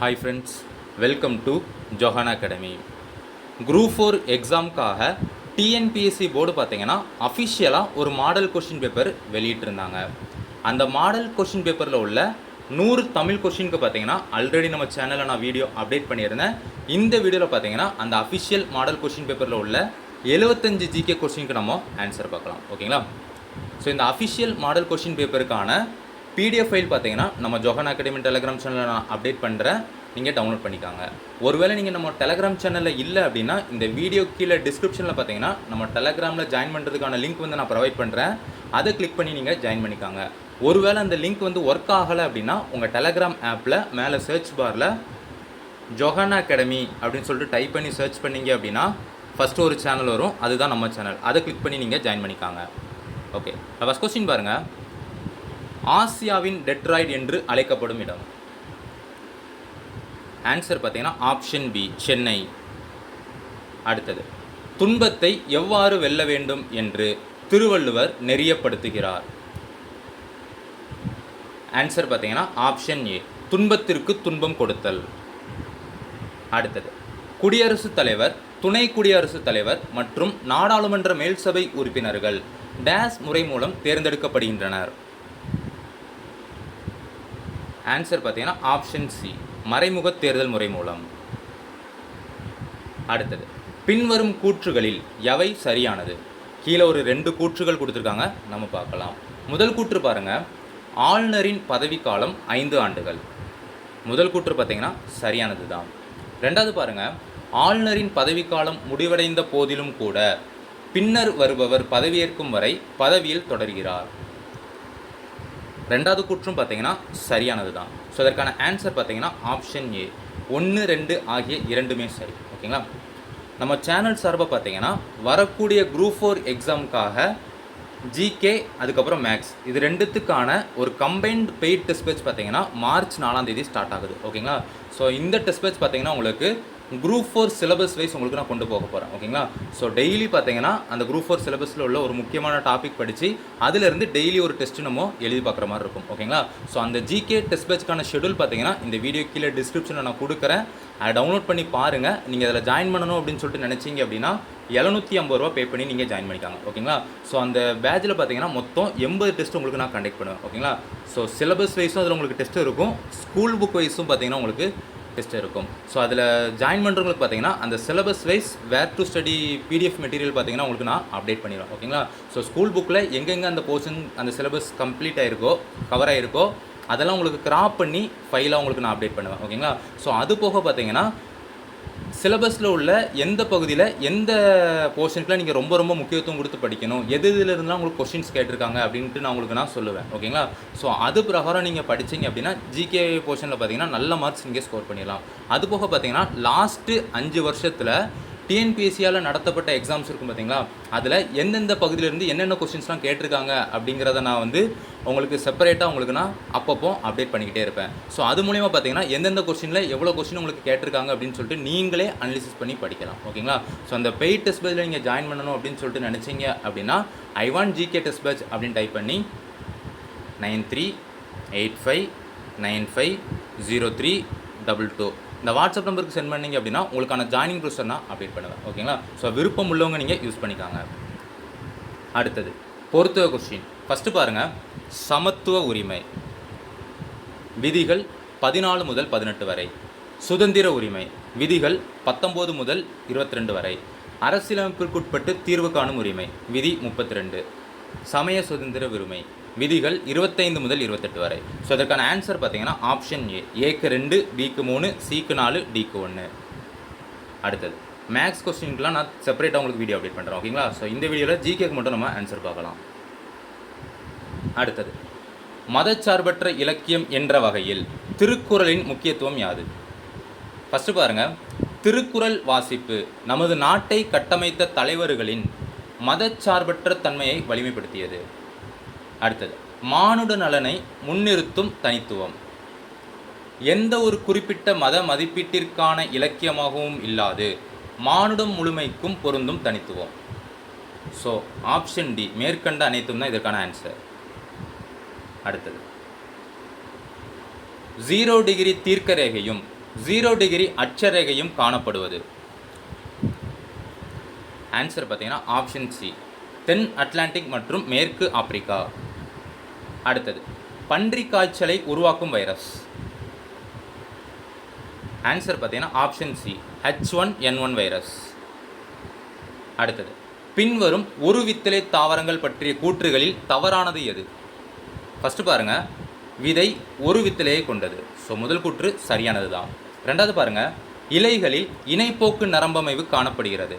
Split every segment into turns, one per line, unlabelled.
Hi friends welcome to Johan academy group four எக்ஸாமுக்காக TNPSC board பார்த்தீங்கன்னா அஃபிஷியலாக ஒரு model question paper வெளியிட்டிருந்தாங்க. அந்த model question பேப்பரில் உள்ள நூறு தமிழ் கொஷினுக்கு பார்த்தீங்கன்னா ஆல்ரெடி நம்ம சேனலில் நான் வீடியோ அப்டேட் பண்ணியிருந்தேன். இந்த வீடியோவில் பார்த்தீங்கன்னா அந்த அஃபிஷியல் மாடல் கொஷின் பேப்பரில் உள்ள எழுபத்தஞ்சு ஜிகே கொஷினுக்கு நம்ம ஆன்சர் பார்க்கலாம். ஓகேங்களா? ஸோ இந்த அஃபிஷியல் மாடல் கொஷின் பேப்பருக்கான பிடிஎஃப் ஃபைல் பார்த்தீங்கன்னா நம்ம ஜொஹன் அகாடமி டெலகிராம் சேனலில் நான் அப்டேட் பண்ணுறேன் நீங்கள் டவுன்லோட் பண்ணிக்காங்க. ஒருவேளை நீங்கள் நம்ம டெலகிராம் சேனலில் இல்லை அப்படின்னா இந்த வீடியோ கீழே டிஸ்கிரிப்ஷனில் பார்த்தீங்கன்னா நம்ம டெலகிராமில் ஜாயின் பண்ணுறதுக்கான லிங்க் வந்து நான் ப்ரொவைட் பண்ணுறேன் அதை கிளிக் பண்ணி நீங்கள் ஜாயின் பண்ணிக்காங்க. ஒருவேளை அந்த லிங்க் வந்து ஒர்க் ஆகலை அப்படின்னா உங்கள் டெலகிராம் ஆப்பில் மேலே சர்ச் பாரில் ஜொஹான் அகாடமி அப்படின்னு சொல்லிட்டு டைப் பண்ணி சர்ச் பண்ணீங்க அப்படின்னா ஃபஸ்ட்டு ஒரு சேனல் வரும். அதுதான் நம்ம சேனல் அதை கிளிக் பண்ணி நீங்கள் ஜாயின் பண்ணிக்காங்க. ஓகே ஃபஸ்ட் கொஸ்டின் பாருங்கள் ஆசியாவின் டெட்ராய்ட் என்று அழைக்கப்படும் இடம். ஆன்சர் பார்த்தீங்கன்னா ஆப்ஷன் பி சென்னை. அடுத்தது துன்பத்தை எவ்வாறு வெல்ல வேண்டும் என்று திருவள்ளுவர் நெறியப்படுத்துகிறார். ஆன்சர் பார்த்தீங்கன்னா ஆப்ஷன் ஏ துன்பத்திற்கு துன்பம் கொடுத்தல். அடுத்தது குடியரசுத் தலைவர் துணை குடியரசுத் தலைவர் மற்றும் நாடாளுமன்ற மேல்சபை உறுப்பினர்கள் டேஸ் முறை மூலம் தேர்ந்தெடுக்கப்படுகின்றனர். ஆன்சர் பார்த்தீங்கன்னா ஆப்ஷன் சி மறைமுக தேர்தல் முறை மூலம். அடுத்தது பின்வரும் கூற்றுகளில் எவை சரியானது? கீழே ஒரு ரெண்டு கூற்றுகள் கொடுத்துருக்காங்க நம்ம பார்க்கலாம். முதல் கூற்று பாருங்க ஆளுநரின் பதவிக்காலம் ஐந்து ஆண்டுகள். முதல் கூற்று பார்த்தீங்கன்னா சரியானது தான் ரெண்டாவது பாருங்க ஆளுநரின் பதவிக்காலம் முடிவடைந்த போதிலும் கூட பின்னர் வருபவர் பதவியேற்கும் வரை பதவியில் தொடர்கிறார். ரெண்டாவது கூற்றும் பார்த்தீங்கன்னா சரியானது தான் ஸோ அதற்கான ஆன்சர் பார்த்தீங்கன்னா ஆப்ஷன் ஏ ஒன்று ரெண்டு ஆகிய இரண்டுமே சரி. ஓகேங்களா? நம்ம சேனல் சார்பாக பார்த்தீங்கன்னா வரக்கூடிய குரூப் ஃபோர் எக்ஸாமுக்காக ஜிகே அதுக்கப்புறம் மேக்ஸ் இது ரெண்டுத்துக்கான ஒரு கம்பைன்ட் பெய்ட் டெஸ்ட் பேட்ச் பார்த்தீங்கன்னா மார்ச் நாலாம் தேதி ஸ்டார்ட் ஆகுது. ஓகேங்களா? ஸோ இந்த டெஸ்ட் பேட்ச் பார்த்தீங்கன்னா உங்களுக்கு குரூப் ஃபோர் சிலபஸ் வைஸ் உங்களுக்கு நான் கொண்டு போக போகிறேன் ஓகேங்களா ஸோ டெய்லி பார்த்தீங்கன்னா அந்த குரூப் ஃபோர் சிலபஸில் உள்ள ஒரு முக்கியமான டாபிக் படித்து அதிலிருந்து டெய்லி ஒரு டெஸ்ட் நம்ம எழுதி பார்க்குற மாதிரி இருக்கும். ஓகேங்களா ஸோ அந்த ஜிகே டெஸ்ட் பேட்ச்க்கான ஷெடியூல் பார்த்தீங்கன்னா இந்த வீடியோ கீழே டிஸ்கிரிப்ஷனில் நான் கொடுக்குறேன். அதை டவுன்லோட் பண்ணி பாருங்கள் நீங்கள் அதில் ஜாயின் பண்ணணும் அப்படின்னு சொல்லிட்டு நினச்சிங்க அப்படின்னா எழுநூற்றி ஐம்பது ரூபா பே பண்ணி நீங்கள் ஜாயின் பண்ணிக்காங்க. ஓகேங்களா ஸோ அந்த பேட்சில் பார்த்தீங்கன்னா மொத்தம் எண்பது டெஸ்ட் உங்களுக்கு நான் கண்டக்ட் பண்ணுவேன். ஓகேங்களா ஸோ சிலபஸ் வைஸும் அதில் உங்களுக்கு டெஸ்ட் இருக்கும். ஸ்கூல் புக் வைஸும் பார்த்தீங்கன்னா உங்களுக்கு டெஸ்ட் இருக்கும். ஸோ அதில் ஜாயின் பண்ணுறவங்களுக்கு பார்த்தீங்கன்னா அந்த syllabus wise where to study PDF material பார்த்தீங்கன்னா உங்களுக்கு நான் அப்டேட் பண்ணிடுவேன். ஓகேங்களா ஸோ ஸ்கூல் புக்கில் எங்கெங்கே அந்த போர்ஷன் அந்த சிலபஸ் கம்ப்ளீட் ஆகிருக்கோ கவர் ஆகிருக்கோ அதெல்லாம் உங்களுக்கு கிராப் பண்ணி ஃபைலாக உங்களுக்கு நான் அப்டேட் பண்ணுவேன். ஓகேங்களா ஸோ அது போக பார்த்தீங்கன்னா சிலபஸில் உள்ள எந்த பகுதியில் எந்த போர்ஷனுக்குலாம் நீங்கள் ரொம்ப ரொம்ப முக்கியத்துவம் கொடுத்து படிக்கணும்? எது இதில் இருந்தாலும் உங்களுக்கு கொஷின்ஸ் கேட்டிருக்காங்க அப்படின்ட்டு நான் உங்களுக்கு நான் சொல்லுவேன். ஓகேங்களா? ஸோ அது பிரகாரம் நீங்கள் படிச்சீங்க அப்படின்னா ஜிகே போர்ஷனில் பார்த்தீங்கன்னா நல்ல மார்க்ஸ் நீங்கள் ஸ்கோர் பண்ணிடலாம். அது போக பார்த்தீங்கன்னா லாஸ்ட்டு அஞ்சு வருஷத்தில் டிஎன்பிஎஸ்சியால் நடத்தப்பட்ட எக்ஸாம்ஸ் இருக்கும் பார்த்தீங்களா அதில் எந்தெந்த பகுதியிலேருந்து என்னென்ன கொஸ்டின்ஸ்லாம் கேட்டிருக்காங்க அப்படிங்கிறத நான் வந்து உங்களுக்கு செப்பரேட்டாக உங்களுக்கு நான் அப்பப்போ அப்டேட் பண்ணிக்கிட்டே இருப்பேன். ஸோ அது மூலிமா பார்த்தீங்கன்னா எந்தெந்த கொஸ்டினில் எவ்வளோ கொஸ்டின் உங்களுக்கு கேட்டிருக்காங்க அப்படின்னு சொல்லிட்டு நீங்களே அனலிசிஸ் பண்ணி படிக்கலாம். ஓகேங்களா? ஸோ அந்த பெய்ட் டெஸ்ட் பேஜில் நீங்கள் ஜாயின் பண்ணணும் அப்படின்னு சொல்லிட்டு நினச்சிங்க அப்படின்னா I want GK test batch அப்படின்னு டைப் பண்ணி nine three eight five nine five zero three double two இந்த வாட்ஸ்அப் நம்பருக்கு சென்ட் பண்ணீங்க அப்படின்னா உங்களுக்கான ஜாயினிங் ப்ரொசர் நான் அப்டேட் பண்ணுவேன். ஓகேங்களா ஸோ விருப்பம் உள்ளவங்க நீங்கள் யூஸ் பண்ணிக்காங்க. அடுத்தது பொருத்துவ கொஸ்டின் ஃபஸ்ட்டு பாருங்கள் சமத்துவ உரிமை. விதிகள் பதினாலு முதல் பதினெட்டு வரை. சுதந்திர உரிமை. விதிகள் பத்தொம்போது முதல் இருபத்தி ரெண்டு வரை. அரசியலமைப்பிற்குட்பட்டு தீர்வு காணும் உரிமை. விதி முப்பத்தி ரெண்டு சமய சுதந்திர உரிமை. விதிகள் இருபத்தைந்து முதல் இருபத்தெட்டு வரை. ஸோ அதற்கான ஆன்சர் பார்த்தீங்கன்னா ஆப்ஷன் ஏ ஏக்கு ரெண்டு பிக்கு மூணு சிக்கு நாலு டிக்கு ஒன்று அடுத்தது. மேக்ஸ் கொஸ்டின்க்குலாம் நான் செப்பரேட்டாக உங்களுக்கு வீடியோ அப்டேட் பண்ணுறேன் ஓகேங்களா ஸோ இந்த வீடியோவில் ஜிகேக்கு மட்டும் நம்ம ஆன்சர் பார்க்கலாம். அடுத்தது. மதச்சார்பற்ற இலக்கியம் என்ற வகையில் திருக்குறளின் முக்கியத்துவம் யாது? ஃபஸ்ட்டு பாருங்கள் திருக்குறள் வாசிப்பு நமது நாட்டை கட்டமைத்த தலைவர்களின் மதச்சார்பற்ற தன்மையை வலிமைப்படுத்தியது. அடுத்தது. மானுட நலனை முன்னிறுத்தும் தனித்துவம். எந்த ஒரு குறிப்பிட்ட மத மதிப்பீட்டிற்கான இலக்கியமாகவும் இல்லாது மானுடம் முழுமைக்கும் பொருந்தும் தனித்துவம். ஸோ ஆப்ஷன் டி மேற்கண்ட அனைத்தும் தான் இதற்கான ஆன்சர் அடுத்தது. ஜீரோ டிகிரி தீர்க்க ரேகையும் ஜீரோ டிகிரி அச்சரேகையும் காணப்படுவது. ஆன்சர் பார்த்தீங்கன்னா ஆப்ஷன் சி தென் அட்லாண்டிக் மற்றும் மேற்கு ஆப்பிரிக்கா. அடுத்தது பன்றி காய்ச்சலை உருவாக்கும் வைரஸ். ஆன்சர் பார்த்தீங்கன்னா option C H one N one virus. அடுத்தது பின்வரும் ஒரு வித்திலை தாவரங்கள் பற்றிய கூற்றுகளில் தவறானது எது? ஃபஸ்ட்டு பாருங்க விதை ஒரு வித்திலையை கொண்டது. ஸோ முதல் கூற்று சரியானது தான் ரெண்டாவது பாருங்க இலைகளில் இணைப்போக்கு நரம்பமைவு காணப்படுகிறது.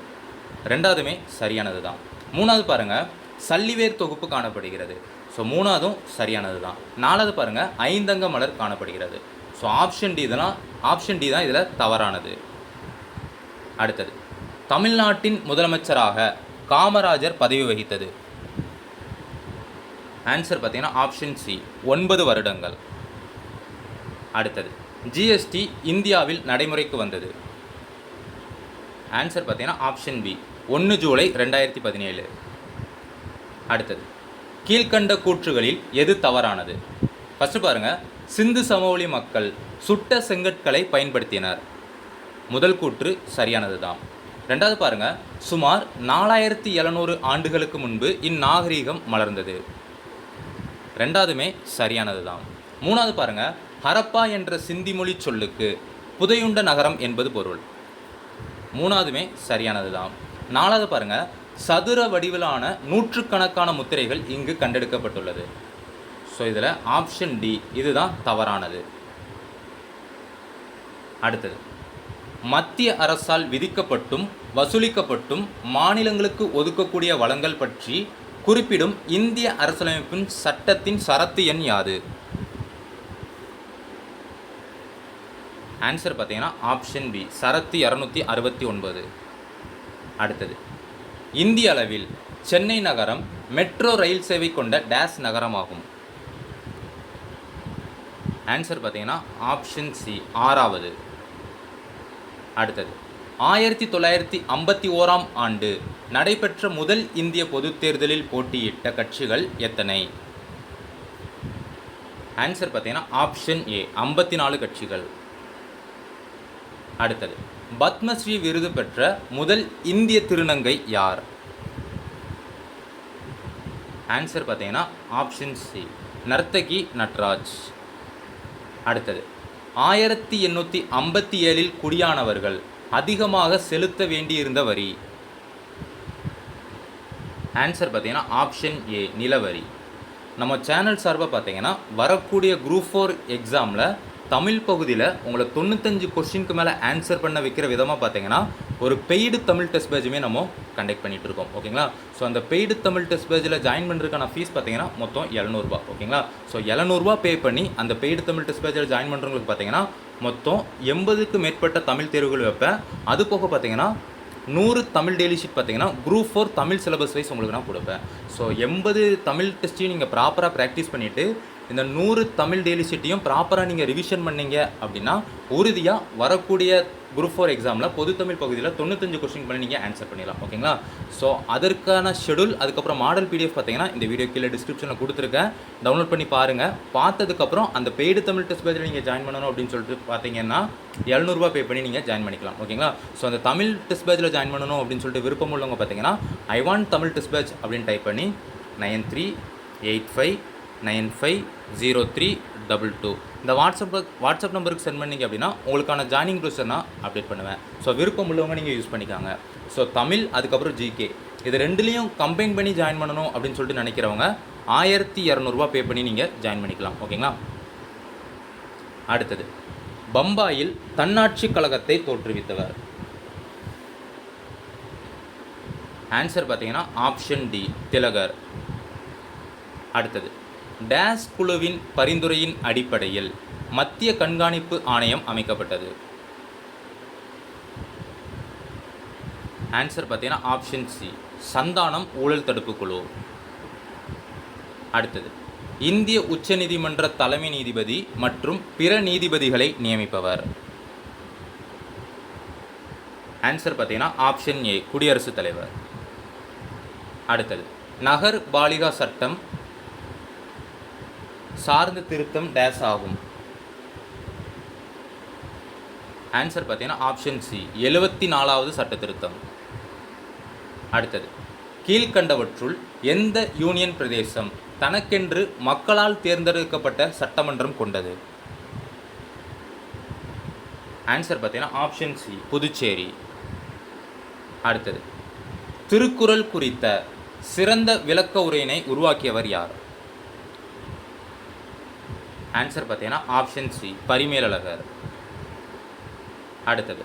ரெண்டாவதுமே சரியானது தான் மூணாவது பாருங்கள் சல்லிவேர் தொகுப்பு காணப்படுகிறது. ஸோ மூணாவதும் சரியானது தான் நாலாவது பாருங்கள் ஐந்தங்க மலர் காணப்படுகிறது. ஸோ ஆப்ஷன் டி இதெல்லாம் ஆப்ஷன் டி தான் இதில் தவறானது. அடுத்தது தமிழ்நாட்டின் முதலமைச்சராக காமராஜர் பதவி வகித்தது. ஆன்சர் பார்த்தீங்கன்னா ஆப்ஷன் சி ஒன்பது வருடங்கள். அடுத்தது ஜிஎஸ்டி இந்தியாவில் நடைமுறைக்கு வந்தது. ஆன்சர் பார்த்தீங்கன்னா ஆப்ஷன் பி ஒன்று ஜூலை ரெண்டாயிரத்தி பதினேழு. அடுத்தது. கீழ்கண்ட கூற்றுகளில் எது தவறானது? ஃபஸ்ட்டு பாருங்க. சிந்து சமவெளி மக்கள் சுட்ட செங்கற்களை பயன்படுத்தினர். முதல் கூற்று சரியானது தான் ரெண்டாவது பாருங்க. சுமார் நாலாயிரத்தி எழுநூறு ஆண்டுகளுக்கு முன்பு இந்நாகரீகம் மலர்ந்தது. ரெண்டாவதுமே சரியானது தான் மூணாவது பாருங்க. ஹரப்பா என்ற சிந்தி மொழி சொல்லுக்கு புதையுண்ட நகரம் என்பது பொருள். மூணாவதுமே சரியானது தான் நாலாவது பாருங்க. சதுர வடிவிலான நூற்றுக்கணக்கான முத்திரைகள் இங்கு கண்டெடுக்கப்பட்டுள்ளது. ஸோ இதில் ஆப்ஷன் டி இதுதான் தவறானது. அடுத்தது. மத்திய அரசால் விதிக்கப்பட்டும் வசூலிக்கப்பட்டும் மாநிலங்களுக்கு ஒதுக்கக்கூடிய வளங்கள் பற்றி குறிப்பிடும் இந்திய அரசியலமைப்பின் சட்டத்தின் சரத்து எண் யாது? ஆன்சர் பார்த்தீங்கன்னா ஆப்ஷன் பி சரத்து இரநூத்தி அறுபத்தி ஒன்பது. அடுத்தது. இந்திய அளவில் சென்னை நகரம் மெட்ரோ ரயில் சேவை கொண்ட டேஸ் நகரமாகும். ஆன்சர் பார்த்தீங்கன்னா ஆப்ஷன் சி ஆறாவது. அடுத்தது. ஆயிரத்தி தொள்ளாயிரத்தி ஐம்பத்தி ஓராம் ஆண்டு நடைபெற்ற முதல் இந்திய பொதுத் தேர்தலில் போட்டியிட்ட கட்சிகள் எத்தனை? ஆன்சர் பார்த்தீங்கன்னா ஆப்ஷன் ஏ ஐம்பத்தி நாலு கட்சிகள். அடுத்தது. பத்மஸ்ரீ விருது பெற்ற முதல் இந்திய திருநங்கை யார்? ஆன்சர் பார்த்தீங்கன்னா ஆப்ஷன் சி நர்த்தகி நட்ராஜ். அடுத்தது ஆயிரத்தி எண்ணூற்றி ஐம்பத்தி ஏழில் குடியானவர்கள் அதிகமாக செலுத்த வேண்டியிருந்த வரி. ஆன்சர் பார்த்தீங்கன்னா ஆப்ஷன் ஏ நிலவரி. நம்ம சேனல் சார்பாக பார்த்தீங்கன்னா வரக்கூடிய குரூப் ஃபோர் எக்ஸாமில் தமிழ் பகுதியில் உங்களை தொண்ணூத்தஞ்சு கொஸ்டினுக்கு மேலே ஆன்சர் பண்ண வைக்கிற விதமாக பார்த்தீங்கன்னா ஒரு பெய்டு தமிழ் டெஸ்ட் பேஜுமே நம்ம கண்டக்ட் பண்ணிட்டு இருக்கோம். ஓகேங்களா? ஸோ அந்த பெய்டு தமிழ் டெஸ்ட் பேஜில் ஜாயின் பண்ணுறதுக்கான ஃபீஸ் பார்த்தீங்கன்னா மொத்தம் எழுநூறுபா ஓகேங்களா? ஸோ எழுநூறுபா பே பண்ணி அந்த பெய்டு தமிழ் டெஸ்ட் பேஜில் ஜாயின் பண்ணுறவங்களுக்கு பார்த்தீங்கன்னா மொத்தம் எண்பதுக்கு மேற்பட்ட தமிழ் தேர்வுகள் வைப்பேன். அது போக பார்த்தீங்கன்னா நூறு தமிழ் டெய்லி ஷீட் பார்த்தீங்கன்னா group four Tamil syllabus wise உங்களுக்கு நான் கொடுப்பேன். ஸோ எண்பது தமிழ் டெஸ்ட்டையும் நீங்கள் ப்ராப்பராக ப்ராக்டிஸ் பண்ணிவிட்டு இந்த நூறு தமிழ் டெய்லி சிட்டியும் ப்ராப்பராக நீங்கள் ரிவிஷன் பண்ணீங்க அப்படின்னா உறுதியாக வரக்கூடிய குரூப் ஃபோர் எக்ஸாமில் பொது தமிழ் பகுதியில் தொண்ணூத்தஞ்சு கொஸ்டின் பண்ணி நீங்கள் ஆன்சர் பண்ணிடலாம். ஓகேங்களா ஸோ அதற்கான ஷெடியூல் அதுக்கப்புறம் மாடல் பிடிஎஃப் பார்த்தீங்கன்னா இந்த வீடியோ கீழே டிஸ்கிரிப்ஷனில் கொடுத்துருக்கேன். டவுன்லோட் பண்ணி பாருங்கள் பார்த்ததுக்கப்புறம் அந்த பெய்டு தமிழ் டெஸ்ட் பேஜில் நீங்கள் ஜாயின் பண்ணணும் அப்படின்னு சொல்லிட்டு பார்த்தீங்கன்னா எழுநூறுபா பே பண்ணி நீங்கள் ஜாயின் பண்ணிக்கலாம். ஓகேங்களா ஸோ அந்த தமிழ் டெஸ்ட் பேஜில் ஜாயின் பண்ணணும் அப்படின்னு சொல்லிட்டு விருப்பம் உள்ளவங்க பார்த்தீங்கன்னா I want Tamil test page அப்படின்னு டைப் பண்ணி nine three eight five nine five zero three double two இந்த வாட்ஸ்அப் வாட்ஸ்அப் நம்பருக்கு சென்ட் பண்ணீங்க அப்படின்னா உங்களுக்கான ஜாயினிங் ப்ரொசர் நான் அப்டேட் பண்ணுவேன். ஸோ விருப்பம் உள்ளவங்க நீங்கள் யூஸ் பண்ணிக்காங்க. ஸோ தமிழ் அதுக்கப்புறம் ஜிகே இது ரெண்டுலேயும் கம்பைன் பண்ணி ஜாயின் பண்ணணும் அப்படின்னு சொல்லிட்டு நினைக்கிறவங்க ஆயிரத்தி இரநூறுபா பே பண்ணி நீங்கள் ஜாயின் பண்ணிக்கலாம். ஓகேங்களா? அடுத்தது பம்பாயில் தன்னாட்சி கழகத்தை தோற்றுவித்தவர். ஆன்சர் பார்த்தீங்கன்னா ஆப்ஷன் டி திலகர். அடுத்தது டேஸ் குழுவின் பரிந்துரையின் அடிப்படையில் மத்திய கண்காணிப்பு ஆணையம் அமைக்கப்பட்டது. ஆன்சர் பார்த்தீங்கன்னா ஆப்ஷன் சி சந்தானம் ஊழல் தடுப்பு குழு. அடுத்தது. இந்திய உச்சநீதிமன்ற தலைமை நீதிபதி மற்றும் பிற நீதிபதிகளை நியமிப்பவர். ஆன்சர் பார்த்தீங்கன்னா ஆப்ஷன் ஏ குடியரசுத் தலைவர். அடுத்தது. நகர் பாலிகா சட்டம் சார்ந்த திருத்தம் டேஸ் ஆகும். ஆன்சர் பார்த்தீங்கன்னா ஆப்ஷன் சி எழுபத்தி நாலாவது சட்ட திருத்தம். அடுத்தது கீழ்கண்டவற்றுள் எந்த யூனியன் பிரதேசம் தனக்கென்று மக்களால் தேர்ந்தெடுக்கப்பட்ட சட்டமன்றம் கொண்டது? ஆன்சர் பார்த்தீங்கன்னா ஆப்ஷன் சி புதுச்சேரி. அடுத்தது திருக்குறள் குறித்த சிறந்த விளக்க உரையினை உருவாக்கியவர் யார்? ஆன்சர் பார்த்தீங்கன்னா ஆப்ஷன் சி பரிமேலழகர். அடுத்தது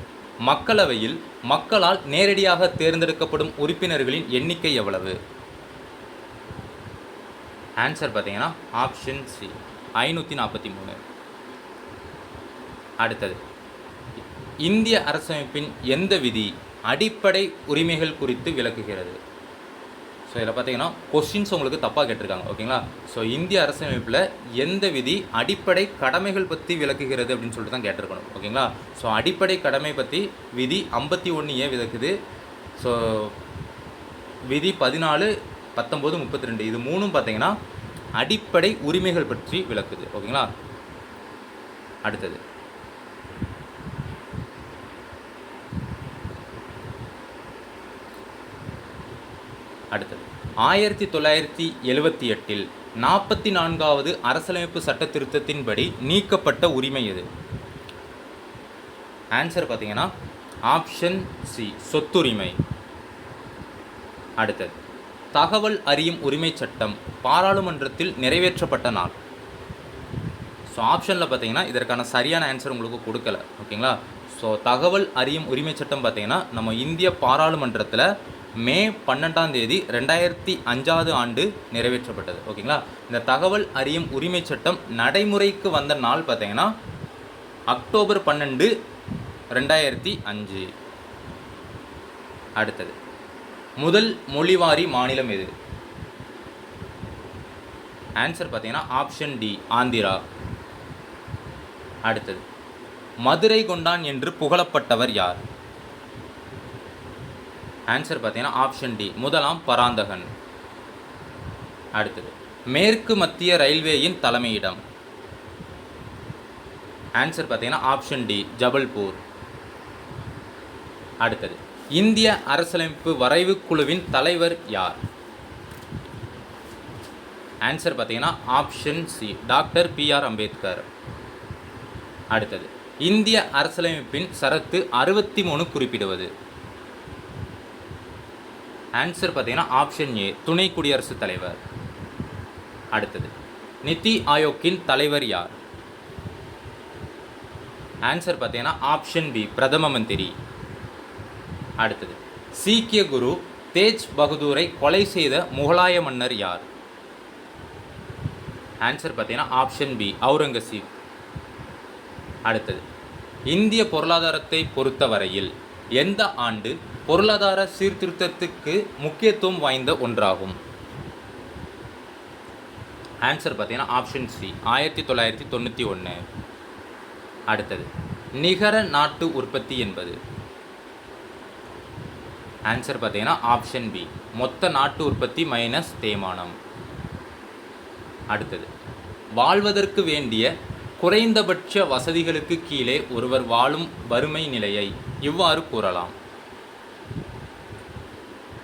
மக்களவையில் மக்களால் நேரடியாக தேர்ந்தெடுக்கப்படும் உறுப்பினர்களின் எண்ணிக்கை எவ்வளவு? ஆன்சர் பார்த்தீங்கன்னா ஆப்ஷன் சி ஐநூற்றி நாற்பத்தி மூணு அடுத்தது இந்திய அரசமைப்பின் எந்த விதி அடிப்படை உரிமைகள் குறித்து விளக்குகிறது? ஸோ இதில் பார்த்தீங்கன்னா கொஸ்டின்ஸ் உங்களுக்கு தப்பாக கேட்டிருக்காங்க ஓகேங்களா? ஸோ இந்திய அரசமைப்பில் எந்த விதி அடிப்படை கடமைகள் பற்றி விளக்குகிறது அப்படின்னு சொல்லிட்டு தான் கேட்டிருக்கணும் ஓகேங்களா? ஸோ அடிப்படை கடமை பற்றி விதி ஐம்பத்தி ஒன்று ஏன் விளக்குது? ஸோ விதி பதினாலு பத்தொம்போது முப்பத்தி ரெண்டு இது மூணும் பார்த்தீங்கன்னா அடிப்படை உரிமைகள் பற்றி விளக்குது ஓகேங்களா? அடுத்தது அடுத்தது ஆயிரத்தி தொள்ளாயிரத்தி எழுவத்தி எட்டில் நாற்பத்தி நான்காவது அரசியலமைப்பு சட்ட திருத்தத்தின்படி நீக்கப்பட்ட உரிமை எது? ஆன்சர் பார்த்தீங்கன்னா ஆப்ஷன் சி சொத்துரிமை. அடுத்தது தகவல் அறியும் உரிமை சட்டம் பாராளுமன்றத்தில் நிறைவேற்றப்பட்ட நாள். ஸோ ஆப்ஷனில் பார்த்தீங்கன்னா இதற்கான சரியான ஆன்சர் உங்களுக்கு கொடுக்கல. ஓகேங்களா ஸோ தகவல் அறியும் உரிமை சட்டம் பார்த்தீங்கன்னா நம்ம இந்திய பாராளுமன்றத்தில் மே பன்னெண்டாம் தேதி ரெண்டாயிரத்தி அஞ்சாவது ஆண்டு நிறைவேற்றப்பட்டது. ஓகேங்களா? இந்த தகவல் அறியும் உரிமை சட்டம் நடைமுறைக்கு வந்த நாள் பார்த்தீங்கன்னா அக்டோபர் பன்னெண்டு ரெண்டாயிரத்தி அஞ்சு. அடுத்தது. முதல் மொழிவாரி மாநிலம் எது? ஆன்சர் பார்த்தீங்கன்னா ஆப்ஷன் டி ஆந்திரா. அடுத்தது. மதுரை கொண்டான் என்று புகழப்பட்டவர் யார்? ஆன்சர் பார்த்தீங்கன்னா ஆப்ஷன் டி முதலாம் பராந்தகன். அடுத்தது மேற்கு மத்திய ரயில்வேயின் தலைமையிடம். ஆன்சர் பார்த்தீங்கன்னா ஆப்ஷன் டி ஜபல்பூர். அடுத்தது இந்திய அரசியலமைப்பு வரைவு குழுவின் தலைவர் யார்? ஆன்சர் பார்த்தீங்கன்னா option C doctor B R Ambedkar. அடுத்தது இந்திய அரசியலமைப்பின் சரத்து அறுபத்தி மூணு குறிப்பிடுவது. ஆன்சர் பார்த்தீங்கன்னா ஆப்ஷன் ஏ துணை குடியரசுத் தலைவர். அடுத்தது நிதி ஆயோக்கின் தலைவர் யார்? ஆன்சர் பார்த்தீங்கன்னா ஆப்ஷன் பி பிரதம மந்திரி. அடுத்தது சீக்கிய குரு தேஜ் பகதூரை கொலை செய்த முகலாய மன்னர் யார்? ஆன்சர் பார்த்தீங்கன்னா ஆப்ஷன் பி அவுரங்கசீப் அடுத்தது இந்திய பொருளாதாரத்தை பொறுத்தவரையில் எந்த ஆண்டு பொருளாதார சீர்திருத்தத்துக்கு முக்கியத்துவம் வாய்ந்த ஒன்றாகும். ஆன்சர் பார்த்தீங்கன்னா ஆப்ஷன் சி ஆயிரத்தி தொள்ளாயிரத்தி தொண்ணூற்றி ஒன்று அடுத்தது நிகர நாட்டு உற்பத்தி என்பது. ஆன்சர் பார்த்தீங்கன்னா ஆப்ஷன் பி மொத்த நாட்டு உற்பத்தி மைனஸ் தேய்மானம். அடுத்தது வாழ்வதற்கு வேண்டிய குறைந்தபட்ச வசதிகளுக்கு கீழே ஒருவர் வாழும் வறுமை நிலையை இவ்வாறு கூறலாம்.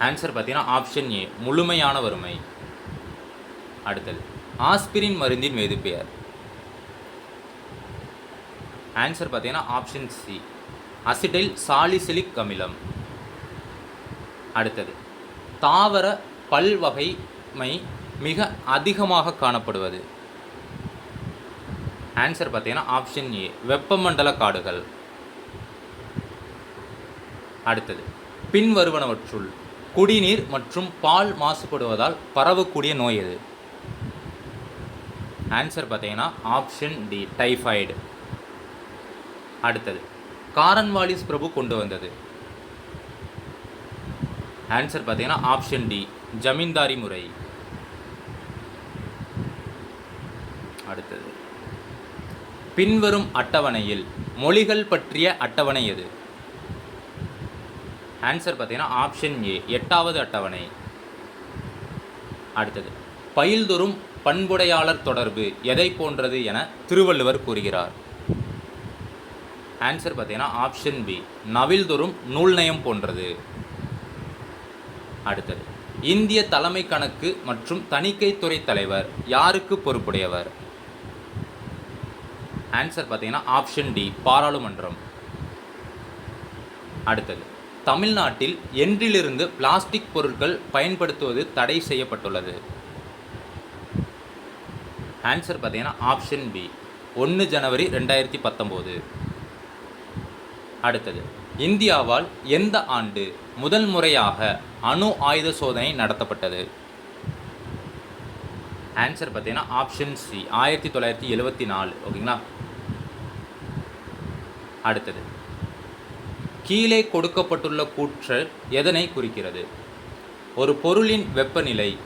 ஆன்சர் பார்த்தீங்கன்னா ஆப்ஷன் ஏ முழுமையான வறுமை. அடுத்தது ஆஸ்பிரின் மருந்தின் வேது பெயர். ஆன்சர் பார்த்தீங்கன்னா ஆப்ஷன் சி அசிடைல் சாலிசிலிக் அமிலம். அடுத்தது தாவர பல்வகைமை மிக அதிகமாக காணப்படுவது. ஆன்சர் பார்த்தீங்கன்னா ஆப்ஷன் ஏ வெப்பமண்டல காடுகள். அடுத்தது பின்வருவனவற்றுள். குடிநீர் மற்றும் பால் மாசுபடுவதால் பரவக்கூடிய நோய் எது? ஆன்சர் பார்த்தீங்கன்னா ஆப்ஷன் டி டைஃபாய்டு அடுத்தது காரன்வாலிஸ் பிரபு கொண்டு வந்தது. ஆன்சர் பார்த்தீங்கன்னா ஆப்ஷன் டி ஜமீன்தாரி முறை. அடுத்தது பின்வரும் அட்டவணையில் மொழிகள் பற்றிய அட்டவணை எது? ஆன்சர் பார்த்தீங்கன்னா ஆப்ஷன் ஏ எட்டாவது அட்டவணை. அடுத்தது பயில்தொறும் பண்புடையாளர் தொடர்பு எதை போன்றது என திருவள்ளுவர் கூறுகிறார். ஆன்சர் பார்த்தீங்கன்னா ஆப்ஷன் பி நவில்தொறும் நூல் நயம் போன்றது. அடுத்தது இந்திய தலைமை கணக்கு மற்றும் தணிக்கைத்துறை தலைவர் யாருக்கு பொறுப்புடையவர்? ஆன்சர் பார்த்தீங்கன்னா ஆப்ஷன் டி பாராளுமன்றம். அடுத்தது தமிழ்நாட்டில் என்றிலிருந்து பிளாஸ்டிக் பொருட்கள் பயன்படுத்துவது தடை செய்யப்பட்டுள்ளது. ஆன்சர் பார்த்தீங்கன்னா ஆப்ஷன் பி ஒன்று ஜனவரி ரெண்டாயிரத்தி பத்தொம்போது. அடுத்தது. இந்தியாவால் எந்த ஆண்டு முதல் முறையாக அணு ஆயுத சோதனை நடத்தப்பட்டது? ஆன்சர் பார்த்தீங்கன்னா ஆப்ஷன் சி ஆயிரத்தி தொள்ளாயிரத்தி எழுவத்தி நாலு. ஓகேங்களா அடுத்தது. கீழே கொடுக்கப்பட்டுள்ள கூற்று எதனை குறிக்கிறது? ஒரு பொருளின் வெப்பநிலை.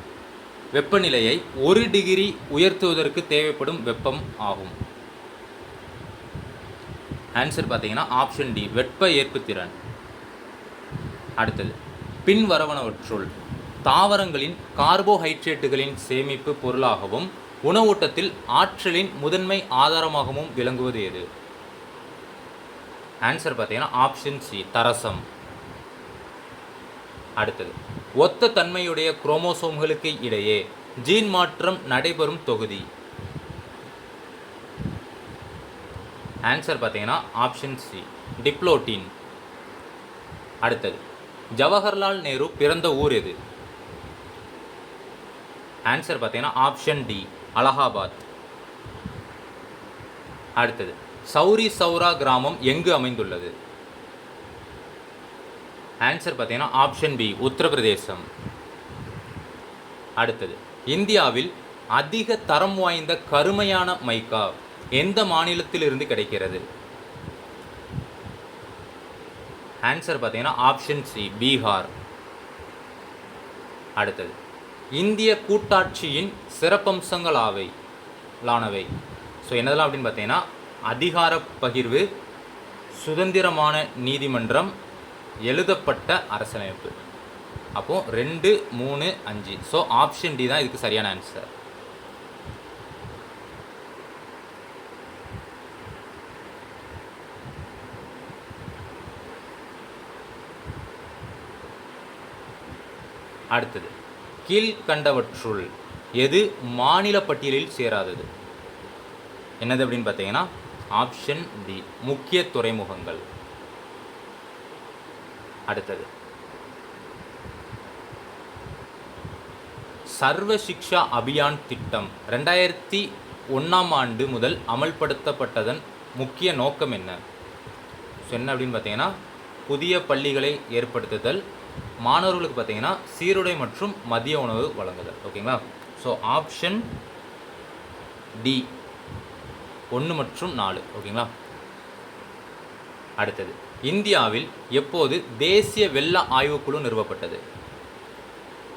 வெப்பநிலையை ஒரு டிகிரி உயர்த்துவதற்கு தேவைப்படும் வெப்பம் ஆகும். ஆன்சர் பார்த்தீங்கன்னா ஆப்ஷன் டி வெப்ப ஏற்புத்திறன். அடுத்தது பின்வரவனவற்றுள் தாவரங்களின் கார்போஹைட்ரேட்டுகளின் சேமிப்பு பொருளாகவும் உணவூட்டத்தில் ஆற்றலின் முதன்மை ஆதாரமாகவும் விளங்குவது எது? ஆன்சர் பார்த்தீங்கன்னா ஆப்ஷன் சி தரசம். அடுத்தது ஒத்த தன்மையுடைய குரோமோசோம்களுக்கு இடையே ஜீன் மாற்றம் நடைபெறும் தொகுதி. ஆன்சர் பார்த்தீங்கன்னா ஆப்ஷன் சி டிப்ளோட்டின் அடுத்தது ஜவஹர்லால் நேரு பிறந்த ஊர் எது? ஆன்சர் பார்த்தீங்கன்னா ஆப்ஷன் டி அலகாபாத். அடுத்தது சௌரி சௌரா கிராமம் எங்கு அமைந்துள்ளது? ஆன்சர் பார்த்தீங்கன்னா ஆப்ஷன் பி உத்தரப்பிரதேசம். அடுத்தது இந்தியாவில் அதிக தரம் வாய்ந்த கருமையான மைக்கா எந்த மாநிலத்திலிருந்து கிடைக்கிறது? ஆன்சர் பார்த்தீங்கன்னா ஆப்ஷன் சி பீகார். அடுத்தது இந்திய கூட்டாட்சியின் சிறப்பம்சங்களாவை லானவை. ஸோ என்னதெல்லாம் அப்படின்னு பார்த்தீங்கன்னா அதிகார பகிர்வு சுதந்திரமான நீதிமன்றம் எழுதப்பட்ட அரசியலமைப்பு அப்போது ரெண்டு மூணு அஞ்சு. ஸோ ஆப்ஷன் டி தான் இதுக்கு சரியான ஆன்சர் அடுத்தது கீழ்கண்டவற்றுள் எது மாநில பட்டியலில் சேராதது? என்னது அப்படின்னு பார்த்தீங்கன்னா ஆப்ஷன் டி முக்கிய துறைமுகங்கள். அடுத்தது. சர்வ சிக்ஷா அபியான் திட்டம் ரெண்டாயிரத்தி ஒன்றாம் ஆண்டு முதல் அமல்படுத்தப்பட்டதன் முக்கிய நோக்கம் என்ன? ஸோ என்ன அப்படின்னு பார்த்தீங்கன்னா புதிய பள்ளிகளை ஏற்படுத்துதல் மாணவர்களுக்கு பார்த்தீங்கன்னா சீருடை மற்றும் மதிய உணவு வழங்குதல். ஓகேங்களா? ஸோ ஆப்ஷன் டி ஒன்று மற்றும் நாலு ஓகேங்களா? அடுத்தது இந்தியாவில் எப்போது தேசிய வெள்ள ஆய்வுக்குழு நிறுவப்பட்டது?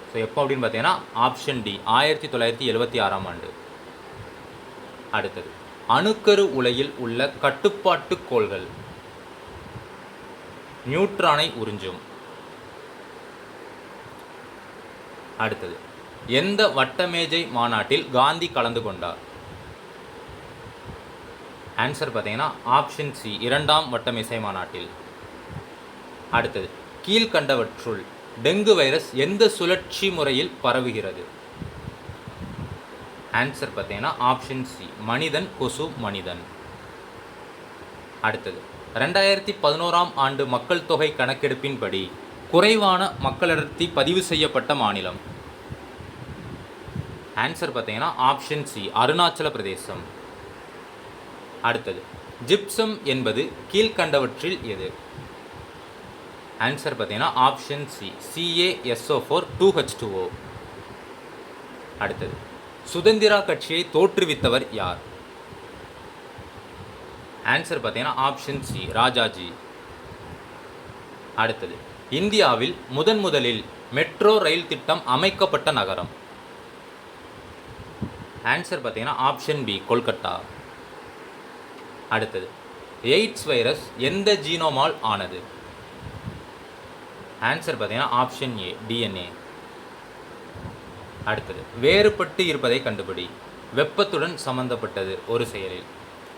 ஸோ எப்போ அப்படின்னு பார்த்தீங்கன்னா ஆப்ஷன் டி ஆயிரத்தி தொள்ளாயிரத்தி எழுபத்தி ஆறாம் ஆண்டு. அடுத்தது அணுக்கரு உலையில் உள்ள கட்டுப்பாட்டு கோள்கள். நியூட்ரானை உறிஞ்சும். அடுத்தது எந்த வட்டமேஜை மாநாட்டில் காந்தி கலந்து கொண்டார்? ஆன்சர் பார்த்தீங்கன்னா ஆப்ஷன் சி இரண்டாம் வட்டமேசை மாநாட்டில். அடுத்தது கீழ்கண்டவற்றுள் டெங்கு வைரஸ் எந்த சுழற்சி முறையில் பரவுகிறது? ஆன்சர் பார்த்தீங்கன்னா ஆப்ஷன் சி மனிதன் கொசு மனிதன். அடுத்தது ரெண்டாயிரத்தி பதினோராம் ஆண்டு மக்கள் தொகை கணக்கெடுப்பின்படி குறைவான மக்களடர்த்தி பதிவு செய்யப்பட்ட மாநிலம். ஆன்சர் பார்த்தீங்கன்னா ஆப்ஷன் சி அருணாச்சல பிரதேசம். அடுத்தது ஜிப்சம் என்பது கீழ்கண்டவற்றில் எது? ஆன்சர் பார்த்தீங்கன்னா option C CASO four two H two O அடுத்தது சுதந்திரா கட்சியை தோற்றுவித்தவர் யார்? ஆன்சர் பார்த்தீங்கன்னா ஆப்ஷன் சி ராஜாஜி. அடுத்தது இந்தியாவில் முதன் முதலில் மெட்ரோ ரயில் திட்டம் அமைக்கப்பட்ட நகரம். ஆன்சர் பார்த்தீங்கன்னா ஆப்ஷன் பி கொல்கத்தா அடுத்தது. எய்ட்ஸ் வைரஸ் எந்த ஜீனோமால் ஆனது? ஆன்சர் பார்த்தீங்கன்னா ஆப்ஷன் ஏ டிஎன்ஏ அடுத்தது. வேறுபட்டு இருப்பதை கண்டுபிடி. வெப்பத்துடன் சம்பந்தப்பட்டது ஒரு செயலில்.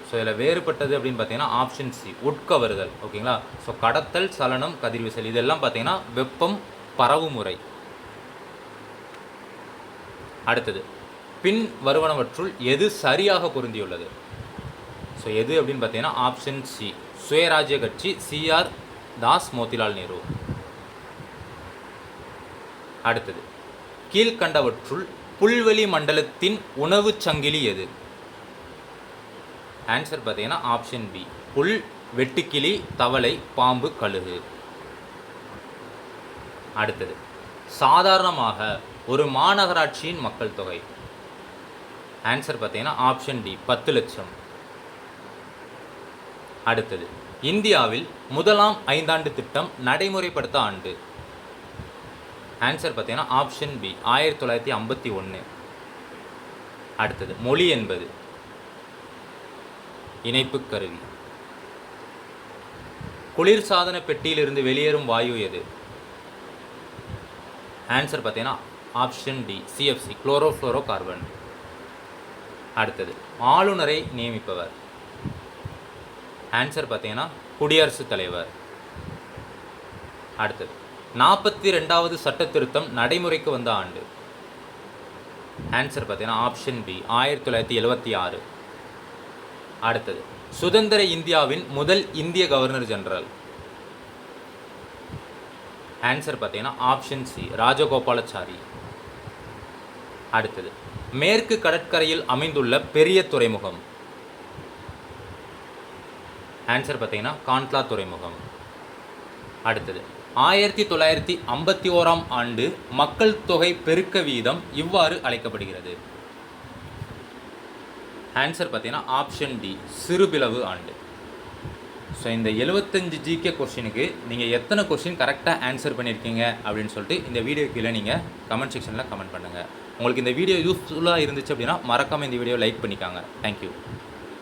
ஸோ இதில் வேறுபட்டது அப்படின்னு பார்த்தீங்கன்னா ஆப்ஷன் சி உட்கவருதல். ஓகேங்களா? ஸோ கடத்தல் சலனம் கதிர்வீசல் இதெல்லாம் பார்த்தீங்கன்னா வெப்பம் பரவுமுறை அடுத்தது. பின் வருவனவற்றுள் எது சரியாக பொருந்தியுள்ளது? ஸோ எது அப்படின்னு பார்த்தீங்கன்னா ஆப்ஷன் சி சுயராஜ்ய கட்சி சிஆர் தாஸ் மோதிலால் நேரு. அடுத்தது. கீழ்கண்டவற்றுள் புல்வெளி மண்டலத்தின் உணவுச் சங்கிலி எது? ஆன்சர் பார்த்தீங்கன்னா ஆப்ஷன் பி புல் வெட்டுக்கிளி தவளை பாம்பு கழுகு. அடுத்தது. சாதாரணமாக ஒரு மாநகராட்சியின் மக்கள் தொகை. ஆன்சர் பார்த்தீங்கன்னா ஆப்ஷன் டி பத்து லட்சம். அடுத்தது. இந்தியாவில் முதலாம் ஐந்தாண்டு திட்டம் நடைமுறைப்படுத்த ஆண்டு. ஆன்சர் பார்த்தீங்கன்னா ஆப்ஷன் பி ஆயிரத்தி தொள்ளாயிரத்தி ஐம்பத்தி ஒன்று அடுத்தது மொழி என்பது. இணைப்பு கருவி. குளிர்சாதன பெட்டியிலிருந்து வெளியேறும் வாயு எது? ஆன்சர் பார்த்தீங்கன்னா option D CFC chlorofluorocarbon அடுத்தது ஆளுநரை நியமிப்பவர். ஆன்சர் பார்த்தீங்கன்னா குடியரசுத் தலைவர். அடுத்தது நாற்பத்தி ரெண்டாவது சட்ட திருத்தம் நடைமுறைக்கு வந்த ஆண்டு. ஆன்சர் பார்த்தீங்கன்னா ஆப்ஷன் பி ஆயிரத்தி தொள்ளாயிரத்தி எழுபத்தி ஆறு. அடுத்தது சுதந்திர இந்தியாவின் முதல் இந்திய கவர்னர் ஜெனரல் ஆன்சர் பார்த்தீங்கன்னா ஆப்ஷன் சி ராஜகோபாலாச்சாரி. அடுத்தது மேற்கு கடற்கரையில் அமைந்துள்ள பெரிய துறைமுகம். ஆன்சர் பார்த்தீங்கன்னா கான்ட்லா துறைமுகம். அடுத்தது ஆயிரத்தி தொள்ளாயிரத்தி ஐம்பத்தி ஓராம் ஆண்டு மக்கள் தொகை பெருக்க வீதம் இவ்வாறு அழைக்கப்படுகிறது. ஆன்சர் பார்த்தீங்கன்னா ஆப்ஷன் டி சிறுபிளவு ஆண்டு. ஸோ இந்த எழுபத்தஞ்சு ஜிகே கொஸ்டினுக்கு நீங்கள் எத்தனை கொஸ்டின் கரெக்டாக ஆன்சர் பண்ணியிருக்கீங்க அப்படின்னு சொல்லிட்டு இந்த வீடியோ கீழே நீங்கள் கமெண்ட் செக்ஷனில் கமெண்ட் பண்ணுங்கள் உங்களுக்கு இந்த வீடியோ யூஸ்ஃபுல்லாக இருந்துச்சு அப்படின்னா மறக்காமல் இந்த வீடியோ லைக் பண்ணிக்காங்க. தேங்க்யூ